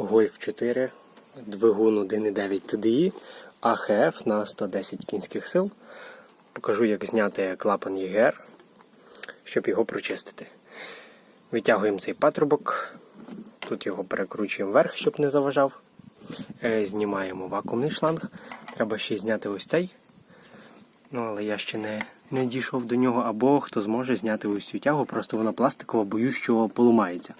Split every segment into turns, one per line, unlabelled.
Golf 4, двигун 1.9 TDI, АХФ на 110 кінських сил. Покажу, як зняти клапан ЄГР, щоб його прочистити. Витягуємо цей патрубок, тут його перекручуємо вверх, щоб не заважав. Е, Знімаємо вакуумний шланг. Треба ще зняти ось цей. Ну, але я ще не, не дійшов до нього, або хто зможе зняти ось цю тягу, просто вона пластикова, боюсь, що поламається.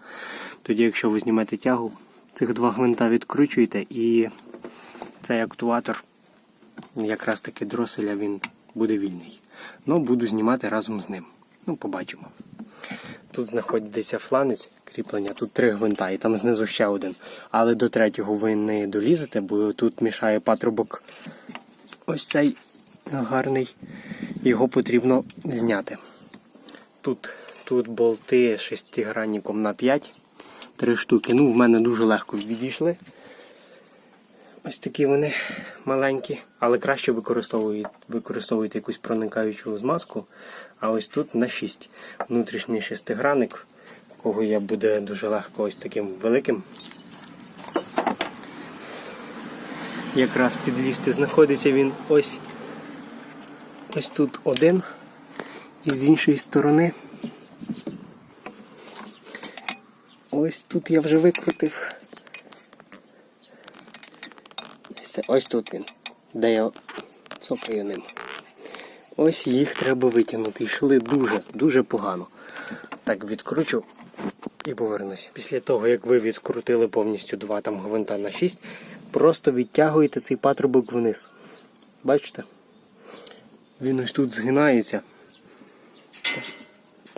Тоді, якщо ви знімете тягу, цих два гвинта відкручуєте і цей актуатор, якраз таки дроселя, він буде вільний. Ну, буду знімати разом з ним. Ну, побачимо. Тут знаходиться фланець кріплення, тут три гвинта, і там знизу ще один. Але до третього ви не долізете, бо тут мішає патрубок ось цей гарний. Його потрібно зняти. Тут, тут болти шестигранником на 5. Три штуки. Ну, в мене дуже легко відійшли. Ось такі вони маленькі, але краще використовуйте якусь проникаючу змазку. А ось тут на 6. Внутрішній шестигранник, кого я буде дуже легко ось таким великим. Якраз підлізти знаходиться він ось ось тут один. І з іншої сторони. Ось тут я вже викрутив. Ось- тут він, де я цокаю ним. Ось їх треба витягнути. Йшли дуже, дуже погано. Так, відкручу і повернусь. Після того, як ви відкрутили повністю два там гвинта на 6, просто відтягуєте цей патрубок вниз. Бачите? Він ось тут згинається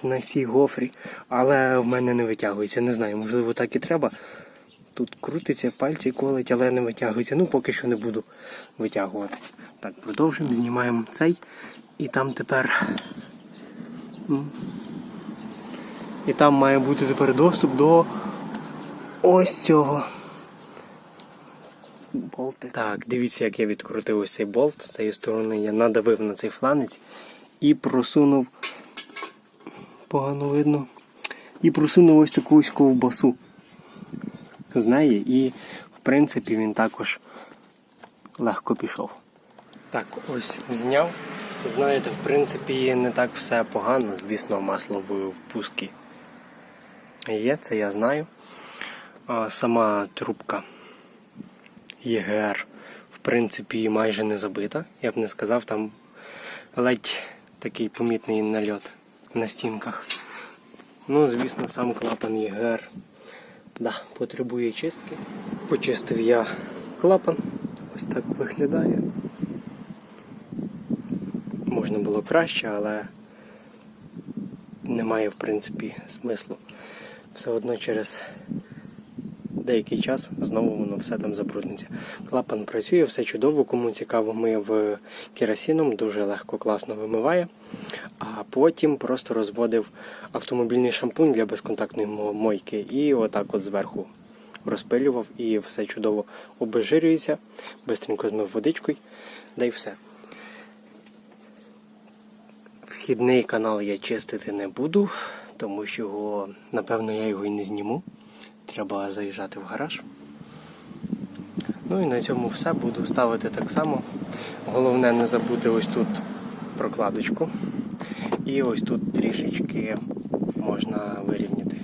на цій гофрі, але в мене не витягується. Не знаю, можливо, так і треба. Тут крутиться, пальці колить, але не витягується. Ну, поки що не буду витягувати. Так, продовжуємо, знімаємо цей. І там тепер. І там має бути тепер доступ до ось цього. Болти. Так, дивіться, як я відкрутив ось цей болт. З цієї сторони я надавив на цей фланець і просунув. Погано видно. І просунув ось таку ось ковбасу з і в принципі він також легко пішов. Так, ось зняв. Знаєте, в принципі, не так все погано, звісно, масло в впускі є, це я знаю. А сама трубка ЄГР, в принципі, майже не забита. Я б не сказав, там ледь такий помітний нальот на стінках. Ну, звісно, сам клапан ЄГР да, потребує чистки. Почистив я клапан. Ось так виглядає. Можна було краще, але немає в принципі смислу. Все одно через деякий час знову воно все там забрудниться. Клапан працює, все чудово, кому цікаво, мив керосином, дуже легко, класно вимиває. А потім просто розводив автомобільний шампунь для безконтактної мойки і отак от зверху розпилював і все чудово обезжирюється, бистренько змив водичкою, да й все. Вхідний канал я чистити не буду, тому що напевно, я його і не зніму. Треба заїжджати в гараж. Ну і на цьому все. Буду ставити так само. Головне не забути ось тут прокладочку. І ось тут трішечки можна вирівняти.